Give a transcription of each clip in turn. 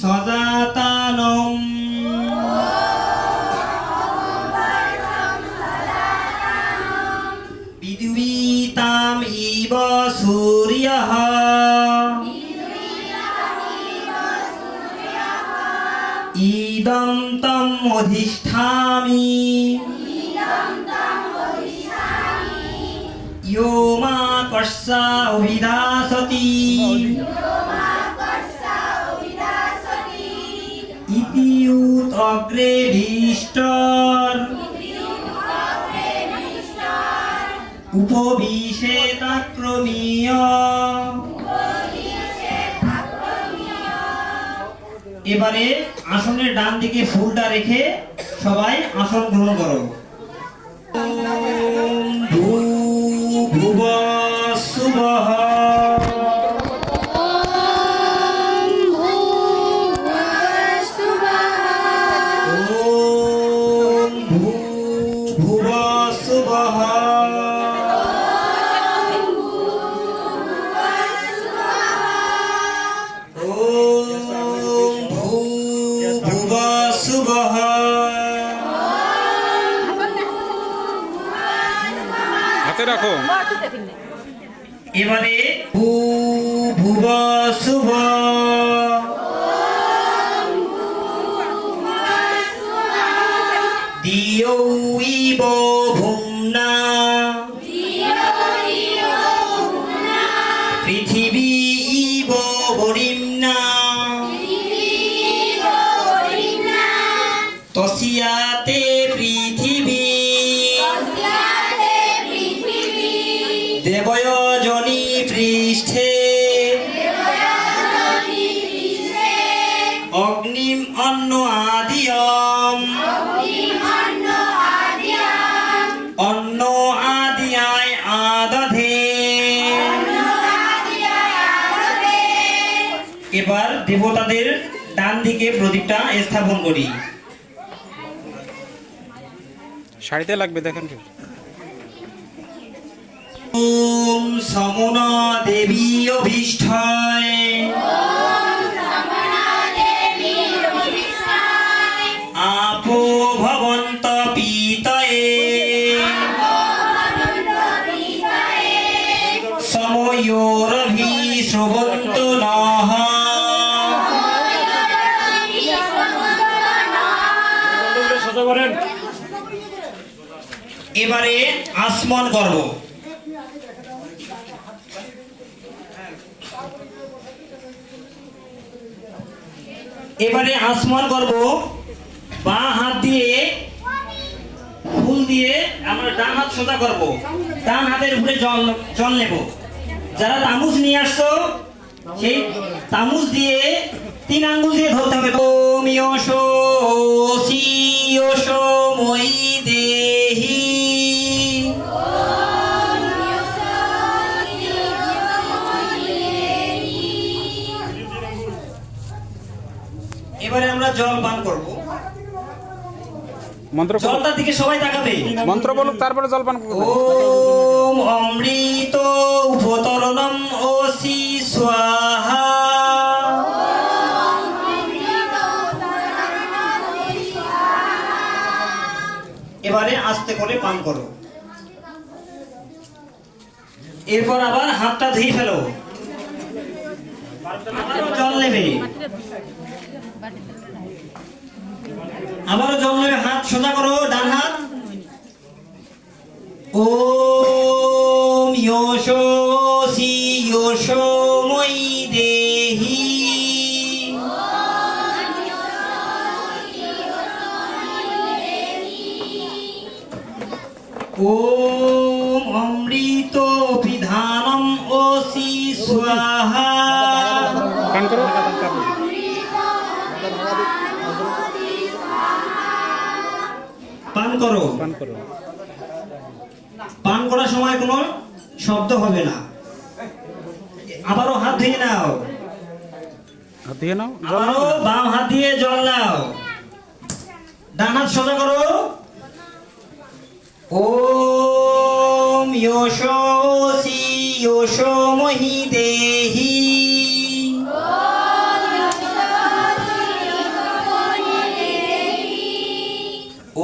সদাতানং বিদ্যুতাম ইব সূর্যঃ। ইদম তম অধিষ্ঠামি। ইয়ো মা কর্ষা অভিধাসতি নিষ্ঠর। উপবিষে এবারে আসনের ডান দিকে ফুলটা রেখে সবাই আসন গ্রহণ করো। এবারে ভূভুব শুভ। দিয়ৌ ইব ভুম্না স্থাপন করি। শাড়িতে লাগবে দেখেন সমনা দেবী অভীষ্টায় আসমন করব। এবারে আসমন করব, বা হাত দিয়ে ফুল দিয়ে আমরা ডান হাত সোজা করব। ডান হাতের উপরে জল জল নেব। যারা তামুজ নিয়ে আসছো, সেই তামুজ দিয়ে তিন আঙ্গুল দিয়ে ধরতে হবে। ওম ইয়োশো সি ইয়োশো মই দেহি জল পান করব। মন্ত্র জলটার দিকে সবাই তাকাবে। মন্ত্র বলুক তারপরে জলপান করবে। ওম অমৃত উপতরণম ওসি স্বাহা। এবারে আস্তে করে পান করো। এরপর আবার হাতটা ধুয়ে ফেলো। জল নেবে। আবারও জল নেবে হাত সোজা করো, ডান হাত। সি ইয়োশো মই দেহি। ওম অমৃত বিধানম ওসি স্বাহা। করো। পান করার সময় কোনো শব্দ হবে না। আবারও হাত ধুয়ে নাও। হাত ধুয়ে নাও আবারও বাম হাত দিয়ে জল নাও। ডান হাত সোজা করো। ওম ইয়োশো সি ইয়োশো মহি দেহি।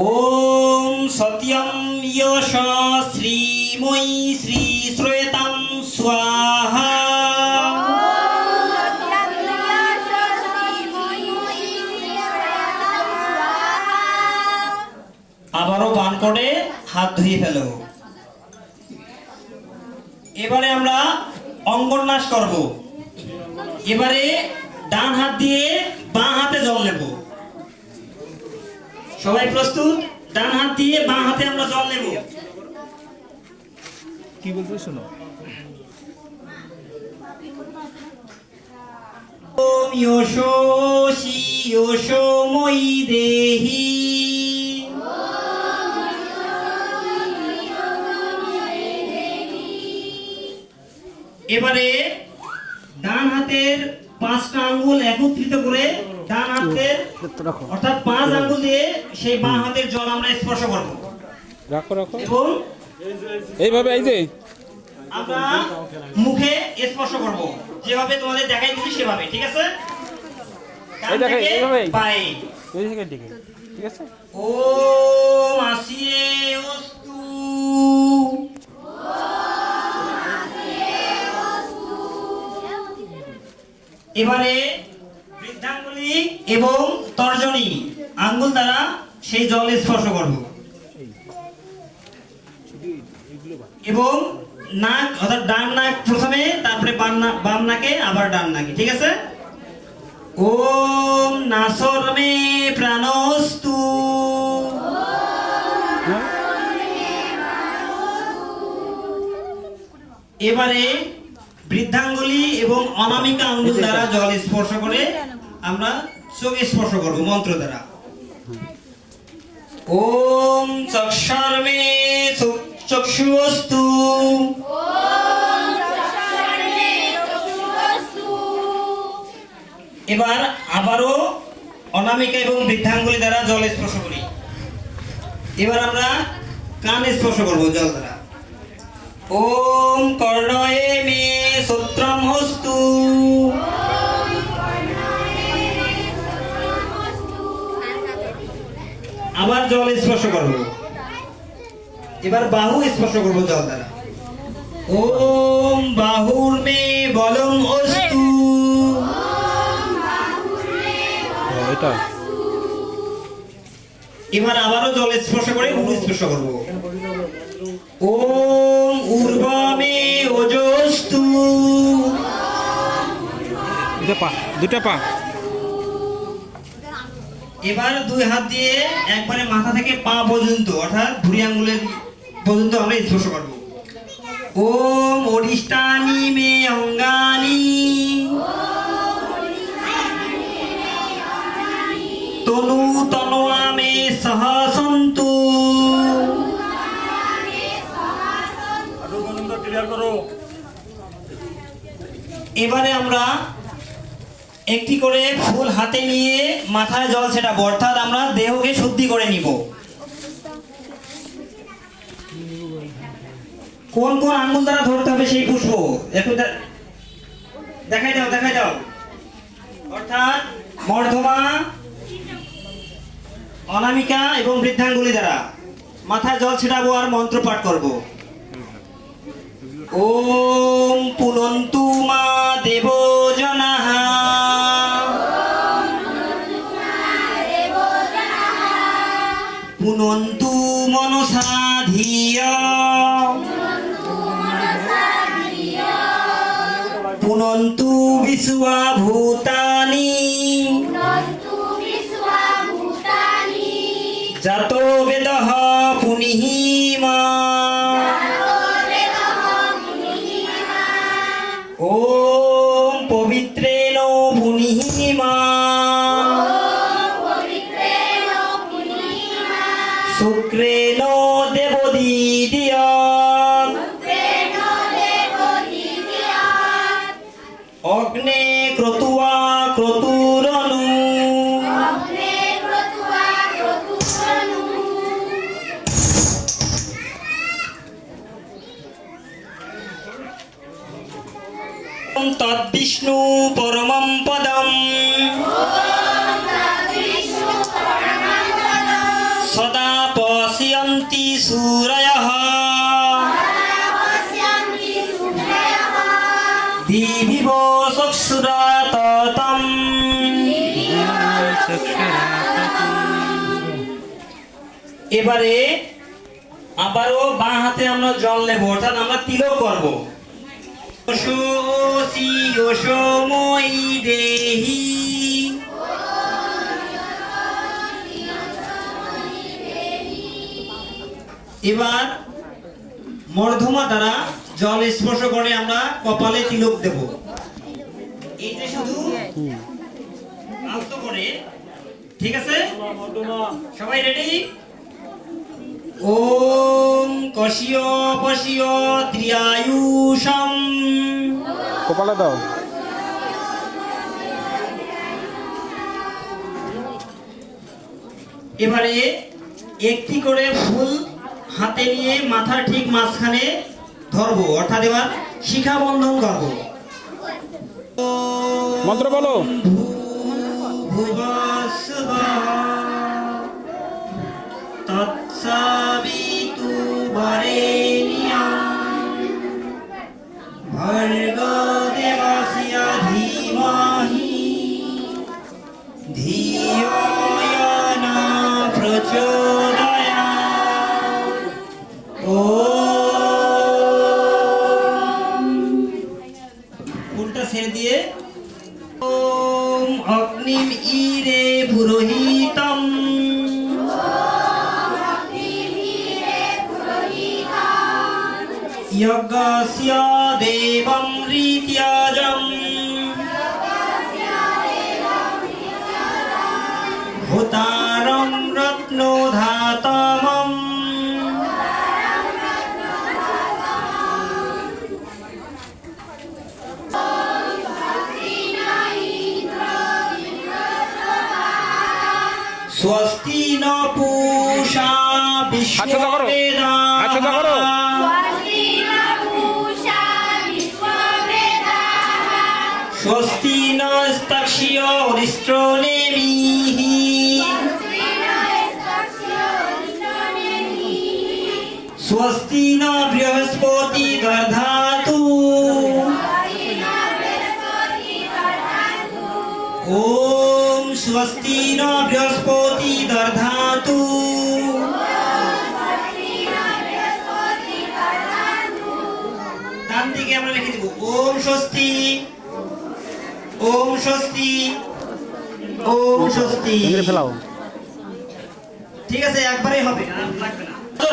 ওম শ্রীময়ী শ্রী শ্রয়েতাম আবারও পান করে হাত ধুয়ে ফেলো। এবারে আমরা অঙ্গন নাশ করব। এবারে ডান হাত দিয়ে বাঁ হাতে জল নেব। সবাই প্রস্তুত? ডান হাত দিয়ে বাঁ হাতে আমরা জল নেব। কি বলছো শোনো? ওম ইয়োশো শি ইয়োশো মই দেহি। এবারে ডান হাতের পাঁচটা আঙ্গুল একত্রিত করে ডান হাতের অর্থাৎ পাঁচ আঙ্গুল দিয়ে সেই বাঁ হাতের জল আমরা স্পর্শ করব। রাখো রাখো। এবং এইভাবে এই যে। আমরা মুখে স্পর্শ করব। যেভাবে তোমাদের দেখাই দিচ্ছি সেভাবে ঠিক আছে? এই দেখো, থেকে এইভাবেই। এই থেকে দিকে ঠিক আছে? ওম আসিয়ে অস্তু। এবারে এবং তর্জনী আঙ্গুল দ্বারা সেই জল স্পর্শ করব। এবং নাক অর্থাৎ ডান নাক প্রথমে, তারপরে বাম নাকে, আবার ডান নাকে, ঠিক আছে? ওম নাসর মে প্রাণস্তু। এবারে বৃদ্ধাঙ্গুলি এবং অনামিকা আঙ্গুল দ্বারা জল স্পর্শ করে আমরা চোখ স্পর্শ করব, মন্ত্র দ্বারা। ওম চক্ষর মে চক্ষুস্তু এবার আবারও অনামিকা এবং বৃদ্ধাঙ্গুলি দ্বারা জল স্পর্শ করি। এবার আমরা কান স্পর্শ করব, জল দ্বারা। ওম কর্ণয়ে মে সূত্রম হস্তু আবার জল স্পর্শ করব। এবার বাহু স্পর্শ করব জল দ্বারা। ওম বাহুর মে বলম অস্তু। এটা। এবার আবারও জল স্পর্শ করে উরু স্পর্শ করব। ওম উর্বমে ওজস্তু। দুটা পা দুটো পা। এবার দুই হাত দিয়ে একবারে মাথা থেকে পা পর্যন্ত অর্থাৎ ভুড়ি আঙ্গুলের পর্যন্ত আমরা স্পর্শ করব। ওম অরিষ্টানি মে অঙ্গানি। তনু তনোয়া মে সহ সন্তু। এবারে আমরা একটি করে ফুল হাতে নিয়ে মাথায় জল ছেটাবো, অর্থাৎ আমরা দেহকে শুদ্ধি করে নিব। কোন কোন আঙ্গুল দ্বারা ধরতে হবে সেই পুষ্প? একটু দেখাই দাও দেখাই দাও। অর্থাৎ মর্ধমা, অনামিকা এবং বৃদ্ধাঙ্গুলি দ্বারা মাথায় জল ছিটাবো আর মন্ত্র পাঠ করব। ওম পুনন্তু মা দেব পুনন্তু মনসা ধিয়া। পুনন্তু বিশ্বা এবারে আবারও বাঁ হাতে আমরা জল নেব, অর্থাৎ আমরা তিলক করব। দেহি। এবার মর্ধমা দ্বারা জল স্পর্শ করে আমরা কপালে তিলক দেব। এইটা শুধু আলতো করে, ঠিক আছে? সবাই রেডি ওম কশিয় পশিয় ত্রিয়ায়ুষম কপালে দাও। এবারে একটি করে ফুল হাতে নিয়ে মাথার ঠিক মাঝখানে ধরবো অর্থাৎ এবার শিখা বন্ধন করব। মন্ত্র বলো। ভুবস্বঃ तत्सवितु वरेण्यं। भर्गदेवस्य धीमहि। धियो न प्रचोदयात् হাত সোজা করো। হাত সোজা করো। স্বস্তি স্বস্তি ন ন স্তক্ষ্য হরিষ্ট্রনেমিহি স্বস্তি ন বৃহস্পতি দর্ধাতু ওম স্বস্তি ন বৃহস্পতি স্বস্তি। ওম স্বস্তি। ঠিক আছে একবারে হবে।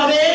হবে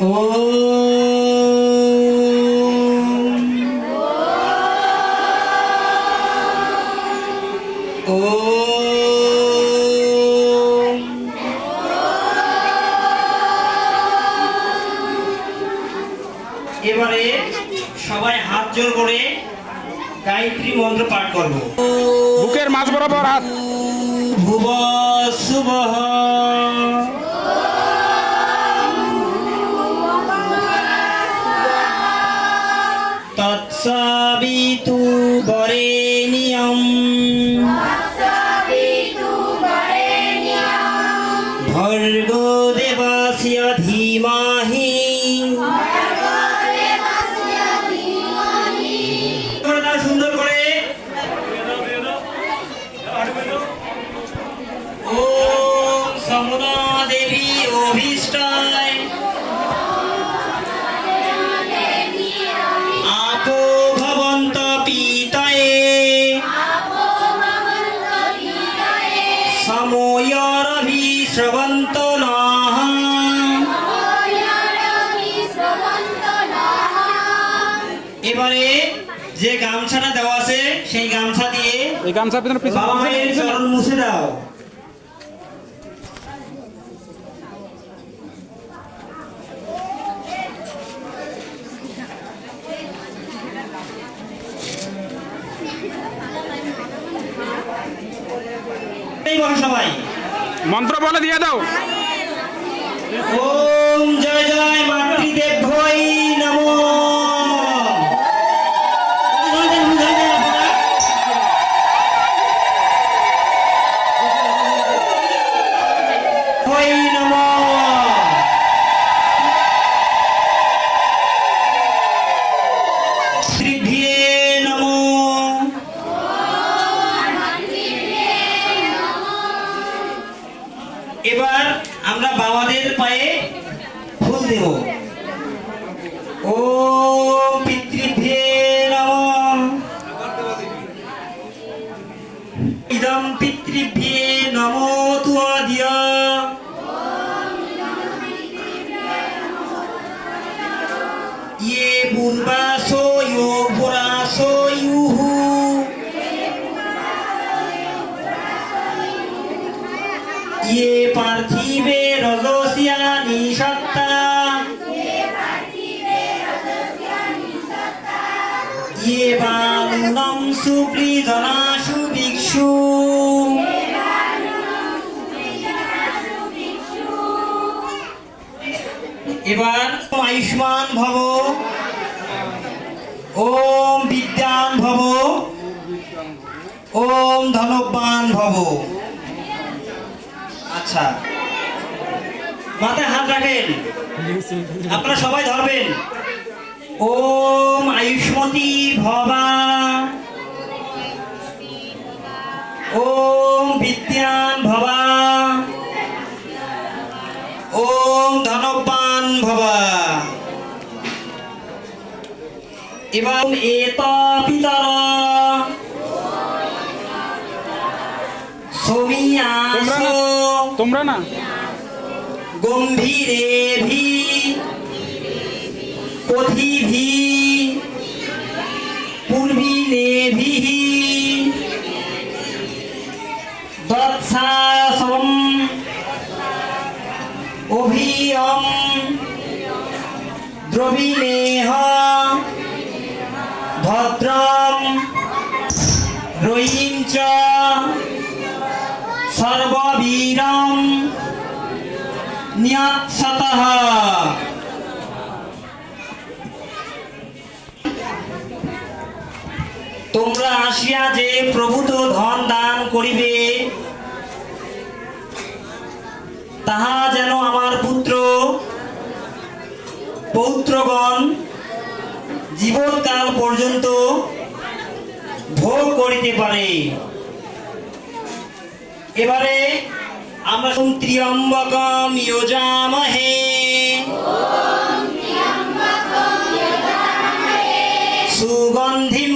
এবারে সবাই হাত জোর করে গায়ত্রী মন্ত্র পাঠ করব। বুকের মাঝ বরাবর হাত। সেই গামছা দিয়ে এই গামছা পিছনে পিছনে বাবা মায়ের চরণ মুছে দাও। সবাই। মন্ত্র বলে দিয়ে দাও। ওম জয় জয় ইদম পিতৃভ্যে নমো তুয়াদিয়া। ইয়ে পূর্বাসো, ইয়ো পুরাসো ইউহু। ইয়ে পার্থিবে রজসিয়া নিষত্তা ইয়ে বানুনম সুপ্রিজনাশু ভিক্ষু। এবার আয়ুষ্মান ভব। ওম বিদ্যান ভব। ওম ধনবান ভব। আচ্ছা। মাথায় হাত রাখেন। আপনারা সবাই ধরবেন। ওম আয়ুষ্মতি ভবা। ওম বিদ্যান ভবা। এবং পিতর। সমিয়াস তোমরা না? গম্ভীরেভি পথিভি পূর্বিনেভি দৎসাসম অভিয়ম দ্রবিণেহ। ভদ্রম রয়িং চ সর্ববীরম ন্যাৎসতঃ। তোমরা আসিয়া যে প্রভূত ধন দান করিবে, তাহা যেন আমার পুত্র, পৌত্রগণ জীবনকাল পর্যন্ত ভোগ করিতে পারে। এবারে আমরা ত্রিয়ম্বকম ইয়োজামহে। সুগন্ধিম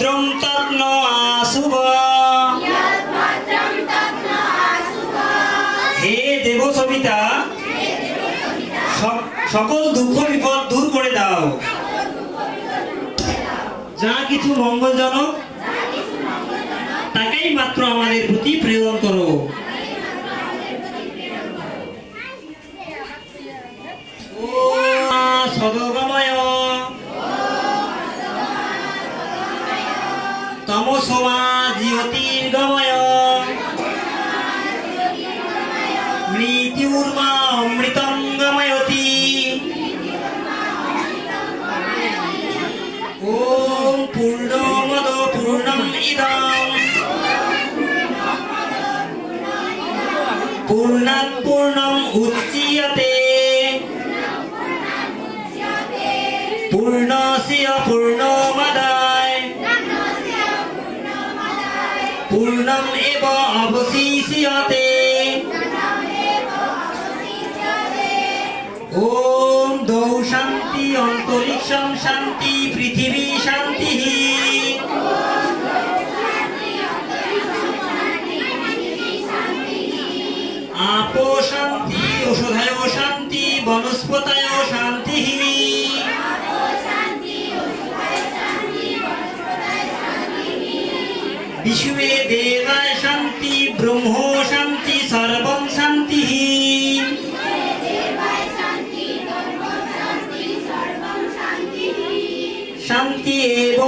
ভদ্রম তন্ন আশুভ। হে দেব সবিতা সকল দুঃখ বিপদ দূর করে দাও। যা কিছু মঙ্গলজনক, তাকেই মাত্র আমাদের পূর্ণাৎ পূর্ণম উচ্চিয়তে পূর্ণস্য পূর্ণমাদায় পূর্ণম এব অবশিষ্যতে। देवाय शान्ति ब्रह्मो शान्ति सर्वं शान्तिः शान्ति एव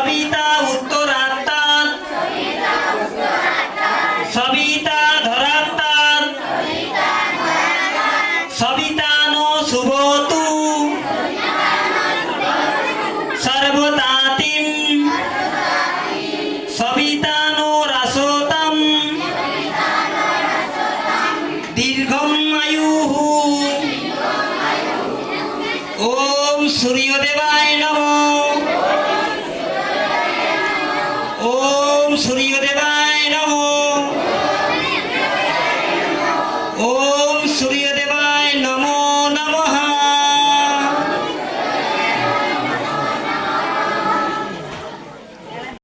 Babita.